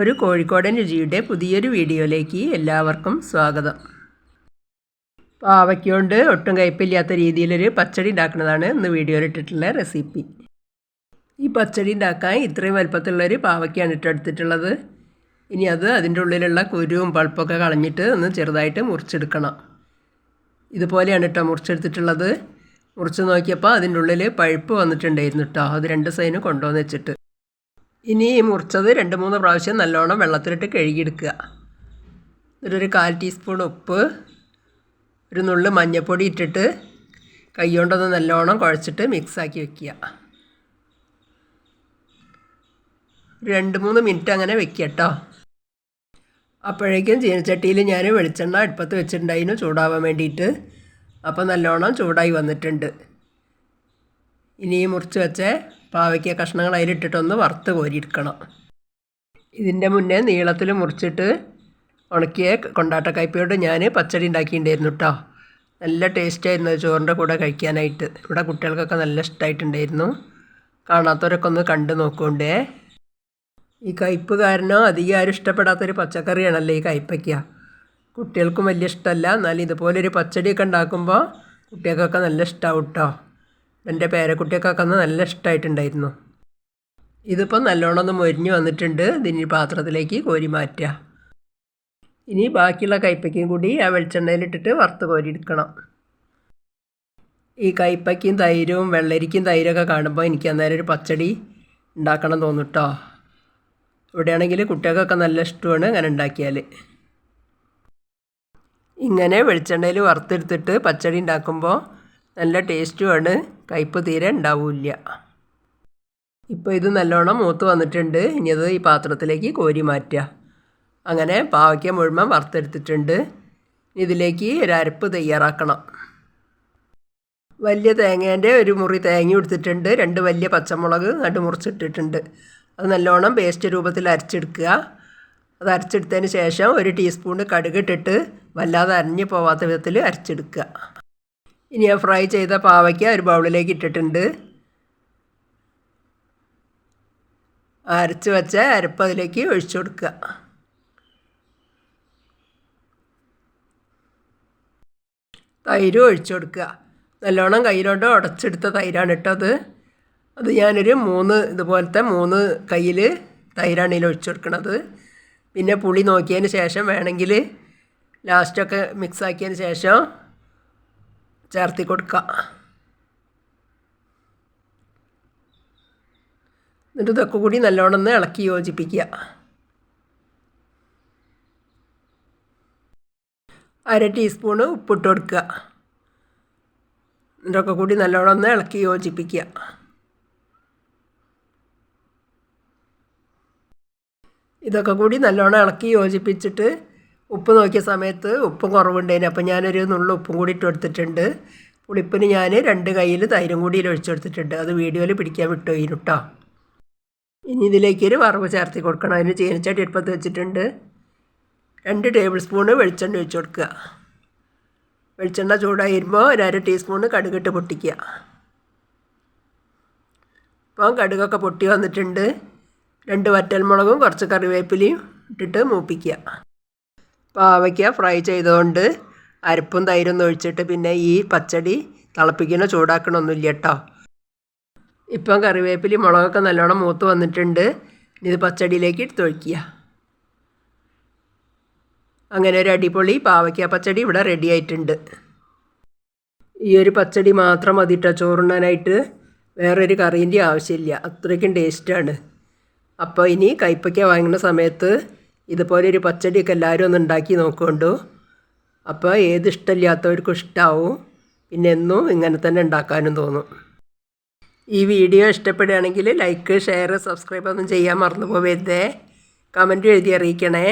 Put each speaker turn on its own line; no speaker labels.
ഒരു കോഴിക്കോടൻ രുചിയുടെ പുതിയൊരു വീഡിയോയിലേക്ക് എല്ലാവർക്കും സ്വാഗതം. പാവയ്ക്കൊണ്ട് ഒട്ടും കയ്പില്ലാത്ത രീതിയിലൊരു പച്ചടി ഉണ്ടാക്കുന്നതാണ് ഇന്ന് വീഡിയോയിൽ ഇട്ടിട്ടുള്ള റെസിപ്പി. ഈ പച്ചടി ഉണ്ടാക്കാൻ ഇത്രയും വലുപ്പത്തിലുള്ളൊരു പാവയ്ക്കാണ് ഇട്ടെടുത്തിട്ടുള്ളത് ഇനി അത് അതിന്റെ ഉള്ളിലുള്ള കുരുവും പൾപ്പൊക്കെ കളഞ്ഞിട്ട് ഒന്ന് ചെറുതായിട്ട് മുറിച്ചെടുക്കണം. ഇതുപോലെയാണ് കേട്ടോ മുറിച്ചെടുത്തിട്ടുള്ളത്. മുറിച്ച് നോക്കിയപ്പോൾ അതിന്റെ ഉള്ളിൽ പഴുപ്പ് വന്നിട്ടുണ്ടായിരുന്നു കേട്ടോ. അത് രണ്ട് സൈനും കൊണ്ടുവന്ന് വെച്ചിട്ട്. ഇനി ഈ മുറിച്ചത് രണ്ട് മൂന്ന് പ്രാവശ്യം നല്ലോണം വെള്ളത്തിലിട്ട് കഴുകിയെടുക്കുക. എന്നിട്ടൊരു കാൽ ടീസ്പൂൺ ഉപ്പ് ഒരു നുള്ളു മഞ്ഞൾപ്പൊടി ഇട്ടിട്ട് കൈ കൊണ്ടൊന്ന് നല്ലോണം കുഴച്ചിട്ട് മിക്സാക്കി വെക്കുക. രണ്ട് മൂന്ന് മിനിറ്റ് അങ്ങനെ വെക്കുക കേട്ടോ അപ്പോഴേക്കും ചീനച്ചട്ടിയിൽ ഞാൻ വെളിച്ചെണ്ണ അടുപ്പത്ത് വെച്ചിട്ടുണ്ടായിരുന്നു ചൂടാവാൻ വേണ്ടിയിട്ട്. അപ്പോൾ നല്ലോണം ചൂടായി വന്നിട്ടുണ്ട്. ഇനി മുറിച്ച് വെച്ച പാവയ്ക്ക കഷ്ണങ്ങൾ അതിലിട്ടിട്ടൊന്ന് വറുത്ത് കോരിയിരിക്കണം. ഇതിന്റെ മുന്നേ നീളത്തിൽ മുറിച്ചിട്ട് ഉണക്കിയ കൊണ്ടാട്ടക്കയ്പയോട് ഞാൻ പച്ചടി ഉണ്ടാക്കിയിട്ടുണ്ടായിരുന്നു കേട്ടോ നല്ല ടേസ്റ്റായിരുന്നു ചോറിന്റെ കൂടെ കഴിക്കാനായിട്ട്. ഇവിടെ കുട്ടികൾക്കൊക്കെ നല്ല ഇഷ്ടമായിട്ടുണ്ടായിരുന്നു കാണാത്തവരൊക്കെ ഒന്ന് കണ്ടു നോക്കുകൊണ്ടേ ഈ കയ്പ്പ് കാരണം അധികം ആരും ഇഷ്ടപ്പെടാത്തൊരു പച്ചക്കറിയാണല്ലോ ഈ കയ്പ്പയ്ക്ക. കുട്ടികൾക്കും വലിയ ഇഷ്ടമല്ല. എന്നാലും ഇതുപോലൊരു പച്ചടിയൊക്കെ ഉണ്ടാക്കുമ്പോൾ കുട്ടികൾക്കൊക്കെ നല്ല ഇഷ്ടമാവും കേട്ടോ എന്റെ പേരക്കുട്ടിയൊക്കെ ഒന്ന് നല്ല ഇഷ്ടമായിട്ടുണ്ടായിരുന്നു ഇതിപ്പോൾ നല്ലോണം ഒന്ന് മൊരിഞ്ഞ് വന്നിട്ടുണ്ട്. ഇതിനി പാത്രത്തിലേക്ക് കോരി മാറ്റുക. ഇനി ബാക്കിയുള്ള കയ്പ്പയ്ക്കും കൂടി ആ വെളിച്ചെണ്ണയിലിട്ടിട്ട് വറുത്ത് കോരിയെടുക്കണം. ഈ കയ്പ്പയ്ക്കും തൈരും വെള്ളരിക്കും തൈരൊക്കെ കാണുമ്പോൾ എനിക്ക് അന്നേരം ഒരു പച്ചടി ഉണ്ടാക്കണം തോന്നും കേട്ടോ ഇവിടെയാണെങ്കിൽ കുട്ടികൾക്കൊക്കെ നല്ല ഇഷ്ടമാണ് അങ്ങനെ ഉണ്ടാക്കിയാൽ. ഇങ്ങനെ വെളിച്ചെണ്ണയിൽ വറുത്തെടുത്തിട്ട് പച്ചടി ഉണ്ടാക്കുമ്പോൾ നല്ല ടേസ്റ്റുമാണ്. കയ്പ്പ് തീരെ ഉണ്ടാവില്ല. ഇപ്പോൾ ഇത് നല്ലോണം മൂത്ത് വന്നിട്ടുണ്ട്. ഇനി അത് ഈ പാത്രത്തിലേക്ക് കോരി മാറ്റുക അങ്ങനെ പാവയ്ക്ക മുഴുവൻ വറുത്തെടുത്തിട്ടുണ്ട്. ഇതിലേക്ക് ഒരു അരപ്പ് തയ്യാറാക്കണം. വലിയ തേങ്ങേന്റെ ഒരു മുറി തേങ്ങ എടുത്തിട്ടുണ്ട് രണ്ട് വലിയ പച്ചമുളക് നടുമുറിച്ചിട്ടിട്ടുണ്ട് മുറിച്ചിട്ടിട്ടുണ്ട്. അത് നല്ലോണം പേസ്റ്റ് രൂപത്തിൽ അരച്ചെടുക്കുക. അത് അരച്ചെടുത്തതിന് ശേഷം ഒരു ടീസ്പൂൺ കടുകിട്ടിട്ട് വല്ലാതെ അരഞ്ഞു പോവാത്ത വിധത്തിൽ അരച്ചെടുക്കുക. ഇനി ആ ഫ്രൈ ചെയ്ത പാവയ്ക്ക ഒരു ബൗളിലേക്ക് ഇട്ടിട്ടുണ്ട്. അരച്ച് വെച്ച അരപ്പ് അതിലേക്ക് ഒഴിച്ചു കൊടുക്കുക. തൈര് ഒഴിച്ചു കൊടുക്കുക. നല്ലോണം കയ്യിലോട്ട് ഉടച്ചെടുത്ത തൈരാണ് ഇട്ടത് അത്. ഞാനൊരു മൂന്ന് ഇതുപോലത്തെ മൂന്ന് കയ്യിൽ തൈരാണ് ഇതിൽ ഒഴിച്ചു കൊടുക്കണത്. പിന്നെ പുളി നോക്കിയതിന് ശേഷം വേണമെങ്കിൽ ലാസ്റ്റൊക്കെ മിക്സ് ആക്കിയതിന് ശേഷം ചേർത്തി കൊടുക്കുക എന്നിട്ട് ഇതൊക്കെ കൂടി നല്ലോണം ഒന്ന് ഇളക്കി യോജിപ്പിക്കുക. അര ടീസ്പൂണ് ഉപ്പിട്ട് കൊടുക്കുക ഇതൊക്കെ കൂടി നല്ലോണം ഒന്ന് ഇളക്കി യോജിപ്പിക്കുക. ഇതൊക്കെ കൂടി നല്ലോണം ഇളക്കി യോജിപ്പിച്ചിട്ട് ഉപ്പ് നോക്കിയ സമയത്ത് ഉപ്പും കുറവുണ്ടായിന് അപ്പം ഞാനൊരു നുള്ളു ഉപ്പും കൂടി ഇട്ട് കൊടുത്തിട്ടുണ്ട്. പുളിപ്പിന് ഞാൻ രണ്ട് കയ്യിൽ തൈരും കൂടി ഒഴിച്ചു കൊടുത്തിട്ടുണ്ട്. അത് വീഡിയോയിൽ പിടിക്കാൻ വിട്ടു കേട്ടോ ഇനി ഇതിലേക്ക് ഒരു വറവ് ചേർത്തി കൊടുക്കണം. അതിന് ചീനച്ചട്ടി എടുപ്പത്ത് വെച്ചിട്ടുണ്ട്. രണ്ട് ടേബിൾ സ്പൂണ് വെളിച്ചെണ്ണ ഒഴിച്ചു കൊടുക്കുക. വെളിച്ചെണ്ണ ചൂടായി വരുമ്പോൾ ഒരു അര ടീസ്പൂണ് കടുകിട്ട് പൊട്ടിക്കുക. ഇപ്പം കടുകൊക്കെ പൊട്ടി വന്നിട്ടുണ്ട്. രണ്ട് വറ്റൽമുളകും കുറച്ച് കറിവേപ്പിലയും ഇട്ടിട്ട് മൂപ്പിക്കുക. പാവയ്ക്ക ഫ്രൈ ചെയ്തുകൊണ്ട് അരപ്പും തൈരും ഒഴിച്ചിട്ട് പിന്നെ ഈ പച്ചടി തിളപ്പിക്കണോ ചൂടാക്കണമൊന്നുമില്ല കേട്ടോ ഇപ്പം കറിവേപ്പിലി മുളകൊക്കെ നല്ലോണം മൂത്ത് വന്നിട്ടുണ്ട്. ഇത് പച്ചടിയിലേക്ക് എടുത്തൊഴിക്കുക അങ്ങനെ ഒരു അടിപൊളി പാവയ്ക്ക പച്ചടി ഇവിടെ റെഡി ആയിട്ടുണ്ട്. ഈ ഒരു പച്ചടി മാത്രം മതിട്ടോ ചോറുണ്ണാനായിട്ട്. വേറൊരു കറീന്റെ ആവശ്യമില്ല. അത്രയ്ക്കും ടേസ്റ്റാണ് അപ്പോൾ ഇനി കയ്പ്പയ്ക്ക വാങ്ങുന്ന സമയത്ത് ഇതുപോലെ ഒരു പച്ചടിയൊക്കെ എല്ലാവരും ഒന്ന് ഉണ്ടാക്കി നോക്കുകൊണ്ടു അപ്പോൾ ഏത് ഇഷ്ടമില്ലാത്തവർക്കും ഇഷ്ടമാവും പിന്നെ എന്നും ഇങ്ങനെ തന്നെ ഉണ്ടാക്കാനും തോന്നും. ഈ വീഡിയോ ഇഷ്ടപ്പെടുകയാണെങ്കിൽ ലൈക്ക് ഷെയർ സബ്സ്ക്രൈബ് ഒന്നും ചെയ്യാൻ മറന്നു പോവരുതേ. കമന്റ് എഴുതി അറിയിക്കണേ.